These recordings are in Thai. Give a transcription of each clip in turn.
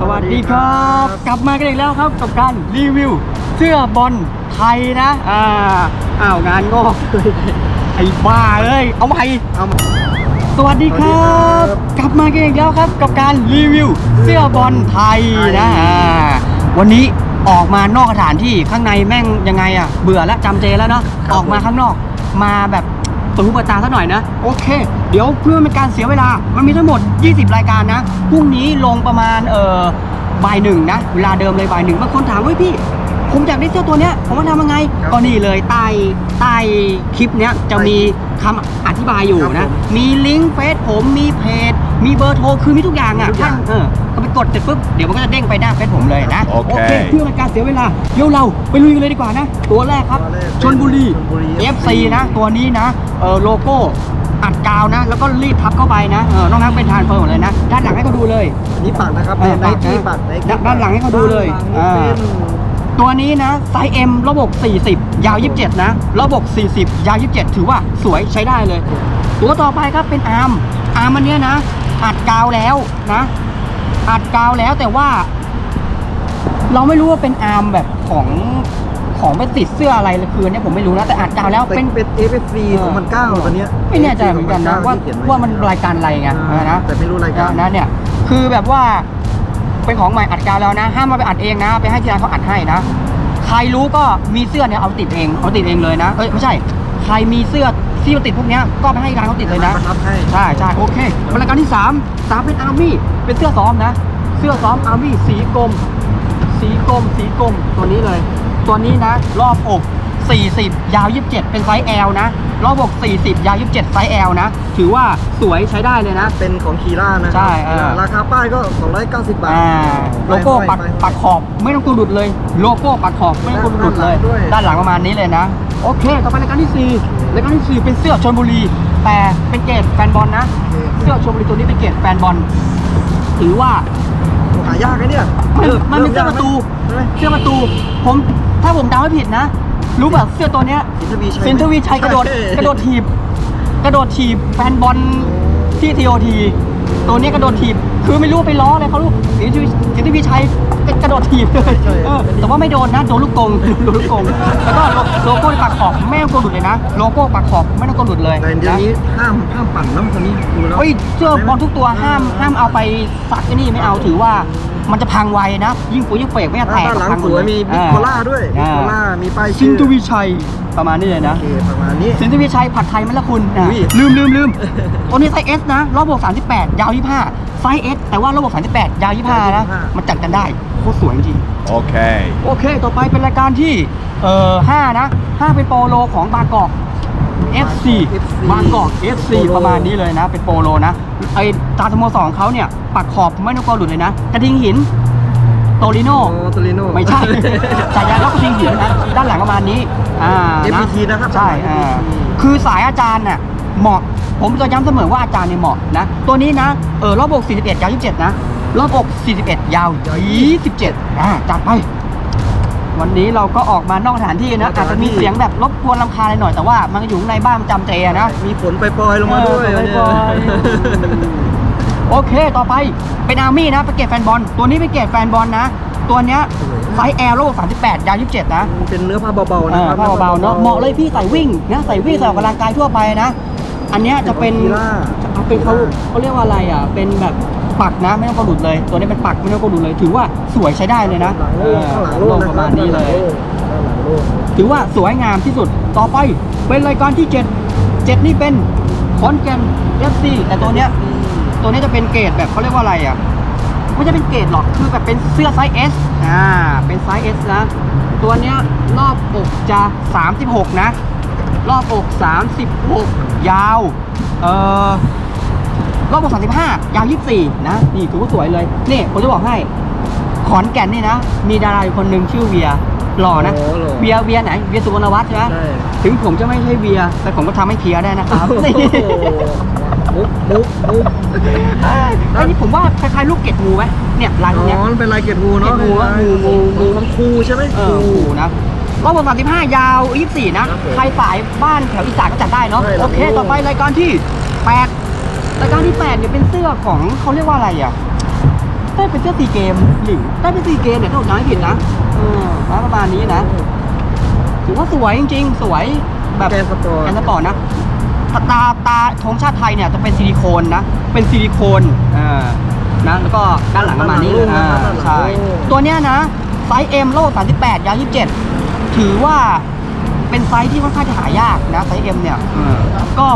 สวัสดีครับ กลับมากันอีกแล้วครับกับการรีวิวเสื้อบอลไทยนะอ่าอ้าวงานงอกเลยไอ้บ้าเอ้ยเอาใหม่เอาสวัสดีครับสวัสดีครับ กลับมากันอีกแล้วครับ กับการรีวิวเสื้อบอลไทยนะอ่าวันนี้ออกมานอกสถานที่ข้างในแม่งยังไงอะเบื่อแล้วจำเจแล้วเนาะออกมาข้างนอก มาแบบ เปิดหูเปิดตาสักหน่อยนะ โอเค เดี๋ยวเพื่อไม่เป็นการเสียเวลา มันมีทั้งหมด 20 รายการนะ พรุ่งนี้ลงประมาณเออบ่ายหนึ่งนะ เวลาเดิมเลยบ่ายหนึ่งบางคนถามว่าเฮ้ยพี่ ผมอยากได้เสื้อตัวเนี้ย ผมว่าทำยังไงครับก็นี่เลยใต้ใต้คลิปเนี้ยจะมีคำอธิบายอยู่ครับนะผมมีลิงก์เฟซผม มีเพจ มีเบอร์โทร คือมีทุกอย่างอะมีทุกอย่างท่านเออ ก็ไปกดเสร็จปุ๊บเดี๋ยวมันก็จะเด้งไปหน้าเฟซผมเลยนะโอเค เพื่อเป็นการเสียเวลาเดี๋ยวเราไปลุยกันเลยดีกว่านะ ตัวแรกครับตัวแรกชนบุรีชลบุรี FC นะ ตัวนี้นะเออโลโก้อัดกาวนะ แล้วก็รีดทับเข้าไปนะเออนอกนั้นเป็นทานเฟิร์มหมดเลยนะ ด้านหลังให้เขาดูเลยอันนี้ปักนะครับเออเป็นไนกี้ปัปักกนะ Nike ด้านด้านหลังให้เขาดูเลยด้านหลังอ่าเป็นตัวนี้นะไซส์ M ระบบ 40 ยาว 27 นะ ระบบ 40 ยาว 27 ถือว่าสวยใช้ได้เลย ตัวต่อไปครับเป็นอาร์มอาร์มอันเนี้ยนะอัดกาวแล้วนะ อัดกาวแล้วแต่ว่า เราไม่รู้ว่าเป็นอาร์มแบบของของไปติดเสื้ออะไรเลยคืออนเนี้ยผมไม่รู้นะแต่อัดกาวแล้วเป็เป็นนเป็น FFC เออ2009ตัวเนี้ย ไม่แน่ใจเหมือนกันนะว่าที่เขียไว่ามันรายการอะไรไงอ่านะ แต่ไม่รู้รายการ นะเนี่ยคือแบบว่าเป็นของใหม่อัดกาวแล้วนะห้ามมาไปอัดเองนะ ไปให้ที่ร้านเขาอัดให้นะ ใครรู้ก็มีเสื้อเนี่ยเอาติดเองเอาติดเองเลยนะเอ้ยไม่ใช่ ใครมีเสื้อ ที่มันติดพวกเนี้ยก็ไปให้ร้านเขาติดเลยนะประทับให้ ใช่ใช่โอเครายการที่3 3เป็นอาร์มี่เป็นเสื้อซ้อมนะ เสื้อซ้อมอาร์มี่สีกรมสีกรมสีกรมตัวนี้เลย ตัวนี้นะ รอบอก 40 ยาว 27 เป็นไซส์ L นะรอบอก40 ยาว 27 ไซส์ L นะ ถือว่าสวยใช้ได้เลยนะ เป็นของคีร่านะใช่เออ ราคาป้ายก็ 290 บาทอ่าโลโก้ปักไปปักขอบไม่ต้องตัวหลุดเลย โลโก้ปักขอบไม่ต้องตัวหลุดเลยด้านหลังด้วยด้านหลังประมาณนี้เลยนะ โอเค ต่อไปรายการที่ 4 รายการที่ 4 เป็นเสื้อชลบุรี แต่เป็นเกรดแฟนบอลนะ เสื้อชลบุรีตัวนี้เป็นเกรดแฟนบอล ถือว่า หายากไอ้เนี่ยมันมันเป็นเสื้อประตูใช่ไหมเสื้อประตู ผมถ้าผมเดาไม่ผิดนะ รู้แบบเสื้อตัวเนี้ยสินทวีชัย สินทวีชัยกระโดด ใช่ กระโดดถีบ กระโดดถีบแฟนบอลที่ทีโอทีตัวนี้กระโดดถีบ คือไม่รู้ว่าไปล้ออะไรเขาลูกสินทวีสินทวีชัยกระโดดถีบเลยเออแต่ว่าไม่โดนนะโดนลูกกงโดนลูกกงแล้วก็โลโก้ปักขอบไม่ต้องตัวหลุดเลยนะโลโก้ปักขอบไม่ต้องตัวหลุดเลยแต่เดี๋ยวนะนี้ห้ามห้ามปั่นน้ำตัวนี้ดูแล้วเฮ้ยเสื้อบอลทุกตัวห้ามห้ามเอาไปซักไอ้นี่ไม่เอาถือว่า มันจะพังไวนะ ยิ่งปุ๋ยยิ่งเปรกไม่จะแตกด้านหลังพังสวยมีบิ๊กโคล่าด้วยบิ๊กอ่าโคล่ามีป้ายสิชื่นอทวีชัยประมาณนี้เลยนะโอเคประมาณนี้สินทวีชัยผัดไทยไหมล่ะคุณอะอุ้ยลืมลืมลืมตัวนี้ไซส์ S นะรอบบวก38 ยาว 25 ไซส์ S แต่ว่ารอบบวก38 ยาว 25 นะมันจัดกันได้โคตรสวยจริง Okay. โอเค ต่อไปเป็นรายการที่เอ่อ5นะ5เป็นโปโลของบางกอก FC บางกอก FC ประมาณนี้เลยนะ เป็นโปโลนะ ไอ้ตาสโมสรของเขาเนี่ยปักขอบไม่ต้องกลัวหลุดเลยนะ กระทิงหิน โตลิโน โอ้โตลิโน ไม่ใช่ ฉายาก็กระทิงหินนะด้านหลังประมาณนี้ อ่า FPT นะครับใช่อ่าคือสายอาจารย์น่ะเหมาะ ผมจะย้ำเสมอว่าอาจารย์เนี่ยเหมาะนะ ตัวนี้นะ เออรอบอก 41 ยาว 27 นะ รอบอก 41 ยาว 27 อ่า จัดไป วันนี้เราก็ออกมานอกสถานที่นะอาจจะมีเสียงแบบรบกวนรำคาญหน่อยแต่ว่ามันก็อยู่ข้างในบ้านมันจำเจอะนะมีฝนไปปล่อยๆลงมาด้วยเออปล่อยๆโอเคต่อไปเป็นอาร์มี่นะเป็นเกรดแฟนบอลตัวนี้เป็นเกรดแฟนบอลนะ ตัวเนี้ยไซส์แอร์โล38 ยาว 27 นะ เป็นเนื้อผ้าเบาๆเอนะอครับผ้าเบาๆเนาะเหมาะเลยพี่ใส่วิ่งนะใส่วิ่งใส่ออกกำลังกายทั่วไปนะ อันเนี้ยจะเป็นกีฬาเอาเป็นเขาเขาเรียกว่าอะไรอะเป็นแบบ ปักนะไม่ต้องกระดุดเลย ตัวนี้เป็นปักไม่ต้องกระดุดเลย ถือว่าสวยใช้ได้เลยนะหลังเออข้างหลังโลประมาณนี้เลยหลังโลถือว่าสวยงามที่สุดต่อไปเป็นรายการที่7 7นี่เป็นขอนแก่น FC แต่ตัวเนี้ยตัวนี้จะเป็นเกรดแบบเขาเรียกว่าอะไรอะไม่ใช่เป็นเกรดหรอกคือแบบเป็นเสื้อไซส์ S อ่าเป็นไซส์ S นะตัวเนี้ยรอบอกจะ 36 นะ รอบอก 36 ยาว เอ่อ รอบอก35ยาว24นะนี่ถือว่าสวยเลยนี่ผมจะบอกให้ ขอนแก่นนี่นะ มีดาราอยู่คนหนึ่งชื่อเวียหล่อนะ โอ้โหเวียเวียไหนเวียสุวรรณวัฒน์ใช่ไหมใช่ถึงผมจะไม่ใช่เวีย แต่ผมก็ทำให้เพียได้นะครับโอ้โหนี่ มุกมุกมุกไอ้นี่ผมว่าคล้ายๆลูกเกดงูไหมเนี่ยลายตรงเนี้ยอ๋อมันเป็นลายเกตงูเนาะเกตงูอะงูงู งูของครูใช่ไหมเอองูนะรอบบท35 ยาว 24 นะ ครับผมใครสายบ้านแถวอีสานก็จัดได้เนาะ ใช่ครับโอเค ต่อไปรายการที่ 8 รายการที่8เนี่ยเป็นเสื้อของเขาเรียกว่าอะไรอะได้เป็นเสื้อซีเกมหรือได้เป็นซีเกมเนี่ยถ้าผมจำไม่ผิดนะเออประมาณนี้นะถือว่าสวยจริงๆ สวยแบบแกนสปอร์ตแกนสปอร์ตนะตาตาตาธงชาติไทยเนี่ยจะเป็นซิลิโคนนะ เป็นซิลิโคนอ่านะแล้วก็ด้านหลังประมาณนี้อ่าใช่ตัวเนี้ยนะไซส์ M โล38ยาว27 ถือว่าเป็นไซส์ที่ค่อนข้างจะหายากนะไซส์ M เนี่ยเออก็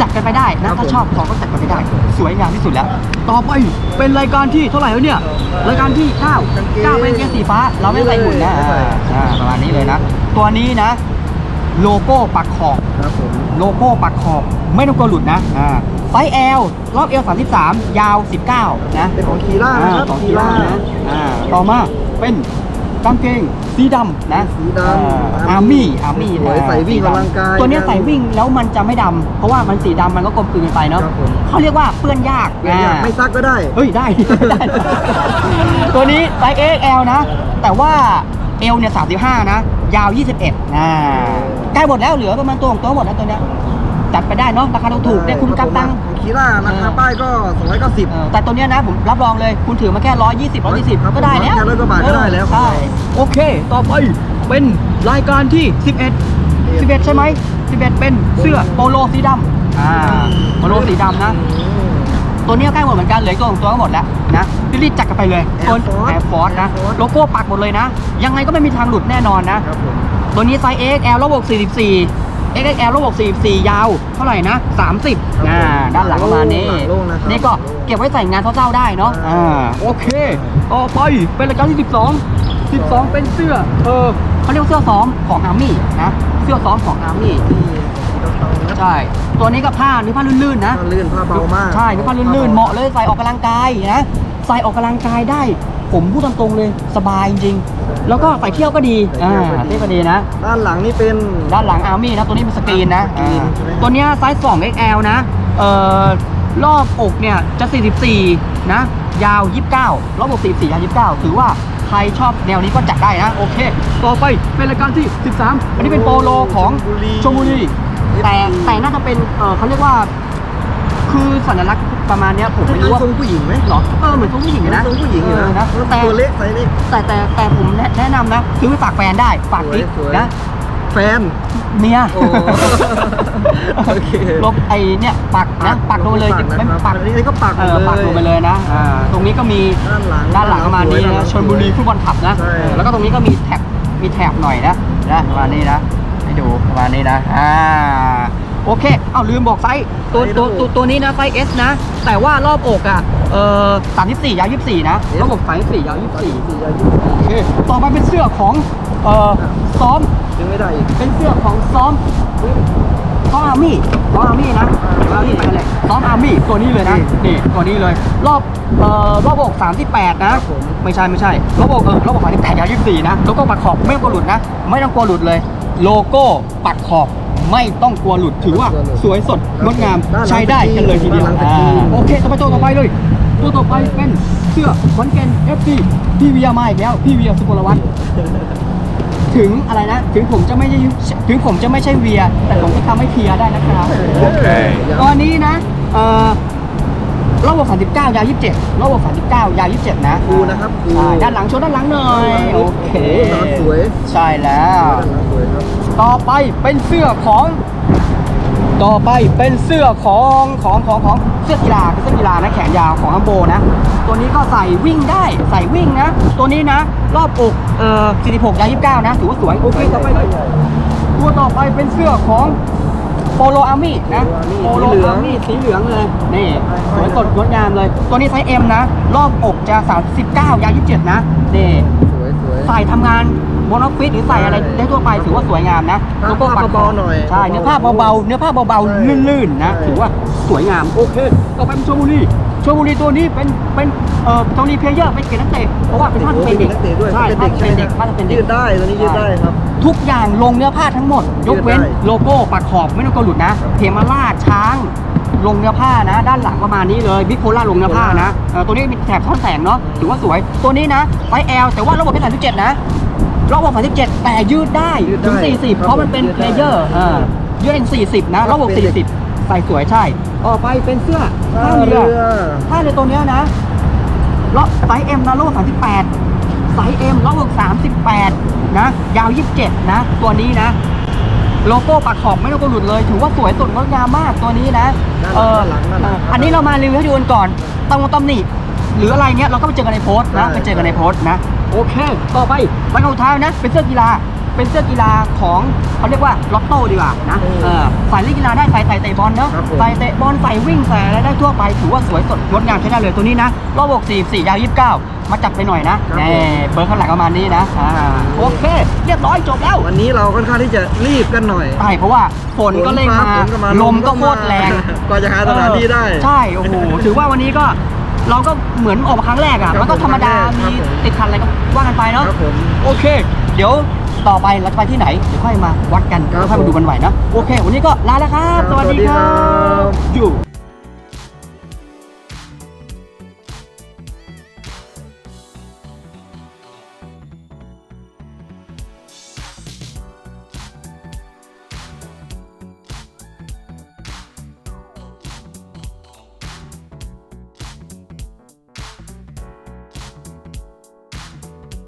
จัดกันไปได้นะถ้าชอบของก็จัดกันไปได้ สวยงามที่สุดแล้ว ต่อไปเป็นรายการที่เท่าไหร่แล้วเนี่ยรายการที่9 9เป็นเกงสีฟ้า เราไม่ใส่หุ่นนะอ่าอ่าประมาณนี้เลยนะ ตัวนี้นะ โลโก้ปักขอบครับผมโลโก้ปักขอบไม่ต้องกลัวหลุดนะอ่าไซส์ L รอบ L 33 ยาว 19 นะ เป็นของคีร่านะครับของกีฬานะ อ่า ต่อมาเป็นกางเกง สีดำนะสีดำอาร์มี่อาร์มี่สวยใส่วิ่งกำลังกายตัวเนี้ยใส่วิ่งแล้วมันจะไม่ดำเพราะว่ามันสีดำมันก็กลมกลืนกันไปเนาะครับผมเขาเรียกว่าเปื้อนยากไม่อยากอ่าไม่ซักก็ได้เฮ้ยได้ได้ตัวนี้ไซส์ XL นะ แต่ว่า L เนี่ย35 นะ ยาว 21นะใกล้หมดแล้วเหลือประมาณตัวของตัวหมดแล้วตัวเนี้ย จัดไปได้เนาะราคาถูกๆได้คุ้มกับตังค์ของคีร่าราคาป้ายก็ 290 เออแต่ตัวเนี้ยนะผมรับรองเลยคุณถือมาแค่ 120 120ครับก็ได้แล้วแค่ร้อยกว่าบาทก็ได้แล้ว ใช่โอเค ต่อไปเป็นรายการที่ 11 11 ใช่ไหม11 เป็นเสื้อโปโลสีดำอ่าโปโลสีดำนะ ตัวนี้ก็ใกล้หมดเหมือนกันเหลืออกตัวของตัวก็หมดแล้วนะรีบๆจัดกันไปเลยตัว Air Force แอร์ฟอร์สนะ Air Force โลโก้ปักหมดเลยนะ ยังไงก็ไม่มีทางหลุดแน่นอนนะ ครับผม ตัวนี้ไซส์ XL ระบบ44 XXL ระบบ44 ยาว เท่าไหร่นะ 30อ่าด้านหลังประมาณนี้ หลังโล่งนะครับนี่ก็เก็บไว้ใส่งานเศร้าๆได้เนาะอ่า อ่าโอเค ต่อไปเป็นรายการที่ 12 12 เป็นเสื้อ เออเขาเรียกว่าเสื้อซ้อมของอาร์มี่นะ เสื้อซ้อมของอาร์มี่นี่สีเทาๆนะใช่ ตัวนี้ก็ผ้าเนื้อผ้าลื่นๆนะ ผ้าลื่นผ้าเบามากใช่เนื้อผ้าลื่นๆ เหมาะเลยใส่ออกกำลังกายนะ ใส่ออกกำลังกายได้ ผมพูดตรงๆเลยสบายจริงๆแล้วก็ใส่เที่ยวก็ดีอ่าเที่ยวก็ดีนะ ด้านหลังนี่เป็นด้านหลังอาร์มี่นะตัวนี้เป็นสกรีนนะสกรีนอ่าใช่ไหมตัวเนี้ยไซส์2 XL นะเอ่อรอบอกเนี่ยจะ 44 นะ ยาว 29 รอบอก 44 ยาว 29 ถือว่าใครชอบแนวนี้ก็จัดได้นะ โอเค ต่อไปเป็นรายการที่ 13 อันนี้เป็นโปโลของชลบุรีแต่แต่น่าจะเป็นเออเขาเรียกว่า คือสัญลักษณ์ประมาณเนี้ยผมไม่รู้ว่าทรงผู้หญิงไหมหรอเออเหมือนทรงผู้หญิงอยู่นะทรงผู้หญิงอยู่เออนะนะแต่ตัวเล็กไซส์เล็กแต่แต่แต่ผมแนะแนะนำนะซื้อไปฝากแฟนได้ฝากกิ๊กสวยๆนะแฟนเมียโอ้โอเคลบไอเนี่ยปักนะปักลงไปเลยปักไม่นะครับปักอันนี้ก็ปักเออลยปักลงไปเลยนะอ่าตรงนี้ก็มีด้านหลังด้านหลังประมาณนี้ด้านหลันะงชลบุรีฟุตบอลคลับนะใช่เออแล้วก็ตรงนี้ก็มีแท็บมีแท็บหน่อยนะนะประมาณนี้นะให้ดูประมาณนี้นะอ่า โอเค เอาลืมบอกไซส์ตัวตัวตัวตัวนี้นะไซส์ S นะ แต่ว่ารอบอกอะ เอ่อ34ยาว24นะรอบอก34ยาว24สี่ยาวโอเค ต่อไปเป็นเสื้อของ เอ่อ ซ้อม ยังไม่ได้อีกเป็นเสื้อของซ้อมซ้อมอาร์มี่ซ้อมอาร์มี่นะอาร์มี่ไปกันเลยซ้อมอาร์มี่ตัวนี้เลยนะ นี่ตัวนี้เลย รอบ เอ่อ รอบอก38นะครับผมไม่ใช่ไม่ใช่ รอบอกเออ รอบอก38ยาว24นะโลโก้ปักขอบไม่ต้องกลัวหลุดนะ ไม่ต้องกลัวหลุดเลย โลโก้ปักขอบ ไม่ต้องกลัวหลุดถือว่าสวยสดงดงามใช้ได้กันเลยทีเดียวอ่าโอเคต่อไปตัวต่อไปเลย ตัวต่อไปเป็นเสื้อขอนแก่น FC พี่เวียมาอีกแล้วพี่เวียสุกลวัฒน์ถึงอะไรนะ ถึงผมจะไม่ใช่ถึงผมจะไม่ใช่เวีย แต่ผมก็ทำให้เพียได้นะครับโอเคตอนนี้นะเอ่อรอบบ39 ยาว 27รอบบ39 ยาว 27 นะครูนะครับครูใช่ด้านหลังโชว์ด้านหลังหน่อย โอเคด้านหลังสวย ใช่แล้ว ด้านหลังสวยครับต่อไปเป็นเสื้อของ ต่อไปเป็นเสื้อของของของของเสื้อกีฬาเป็นเสื้อกีฬานะแขนยาวของอัมโบนะ ตัวนี้ก็ใส่วิ่งได้ใส่วิ่งนะ ตัวนี้นะ รอบอกเอ่อ46ยาว29นะถือว่าสวยโอเคต่อไปเลยตัวต่อไปเป็นเสื้อของโปโลอาร์มี่นะโปโลอาร์มี่สีเหลืองเลยนี่สวยสดงดงามเลย ตัวนี้ไซส์ M นะ รอบอกจะ39ยาว27นะนี่สวยสวยใส่ทำงาน บนออฟฟิศหรือใส่อะไรได้ทั่วไปถือว่าสวยงามนะผ้าแล้วก็ปักเบาๆหน่อยใช่เนื้อผ้าเบาๆเนื้อผ้าเบาใช่ๆลื่นๆนะใช่ถือว่าสวยงามโอเคต่อไปเป็นชลบุรีชลบุรีตัวนี้เป็นเป็นเอ่อชลบุรีเพลเยอร์เป็นเกณฑ์นักเตะเพราะว่าเป็นท่าจะเป็นเด็กนักเตะด้วยใช่เป็นท่าเด็กจะเป็นเด็กท่าจะเป็นเด็กยืดได้ตัวนี้ยืดได้ครับทุกอย่างลงเนื้อผ้าทั้งหมด ยกเว้นยืดได้โลโก้ปักขอบไม่ต้องกลัวหลุดนะเพมาล่าชช้างลงเนื้อผ้านะ ด้านหลังประมาณนี้เลยบิ๊กโคล่าลงเนื้อผ้านะเอ่อตัวนี้มีแถบท่อนแสงเนาะถือว่าสวยตัวนี้นะไซส์ L แต่ว่าระบบเป็น37นะ ระบบ37 แต่ยืดได้ยืดได้ถึง 40เพราะมันเป็นยืดเพได้ลเยอร์อ่ายืดเป็น 40 นะระบบเป็นเด็ก 40 ใส่สวยใช่ต่อไปเป็นเสื้อท่าท่าเรืเรืออ ท่าเรือตัวเนี้ยนะล้อไซส์ M นะโล38 ไซส์ M ล้อเวิร์ก38 นะ ยาว 27 นะ ตัวนี้นะ โลโก้ปักขอบไม่ต้องก็หลุดเลย ถือว่าสวยสดงดงามมากตัวนี้นะเออด้านหลังด้านหลัง เอออันนี้เรามารีวิวให้ดูกันก่อนตำตำหนิ หรืออะไรเนี้ยเราก็ไปเจอกันในโพสต์นะใช่ ไปเจอกันในโพสต์นะโอเค ต่อไปรายการสุดท้ายนะเป็นเสื้อกีฬาเป็นเสื้อกีฬาของเขาเรียกว่าล็อตโต้ดีกว่านะเออใส่เล่นกีฬาได้ใส่ใส่เตะบอลเนาะครับผม ใส่เตะบอลใส่วิ่งใส่อะไรได้ทั่วไปถือว่าสวยสดงดงามใช้ได้เลยตัวนี้นะรอบบวก44ยาว29 มาจัดไปหน่อยนะครับแน่เบอร์ข้างหลังประมาณนี้นะอ่าโอเค เรียบร้อยจบแล้ว วันนี้เราค่อนข้างที่จะรีบกันหน่อย ใช่เพราะว่าฝนก็เร่งมาฝนก็มาลมก็โคตรแรงกว่าจะหาสถานที่ได้ เออใช่ โอ้โห ถือว่าวันนี้ก็ เราก็เหมือนออกมาครั้งแรกอะ ครับมันก็ธรรมดา ผมมีครับผม ติดขัดอะไรก็ว่ากันไปเนาะ ครับผม โอเค เดี๋ยวต่อไปเราจะไปที่ไหน เดี๋ยวค่อยมาวัดกันครับค่อยมาดูกันไหวเนาะโอเค วันนี้ก็ลาแล้วครับครับสวัสดีสวัสดีคครัรับ บอยู่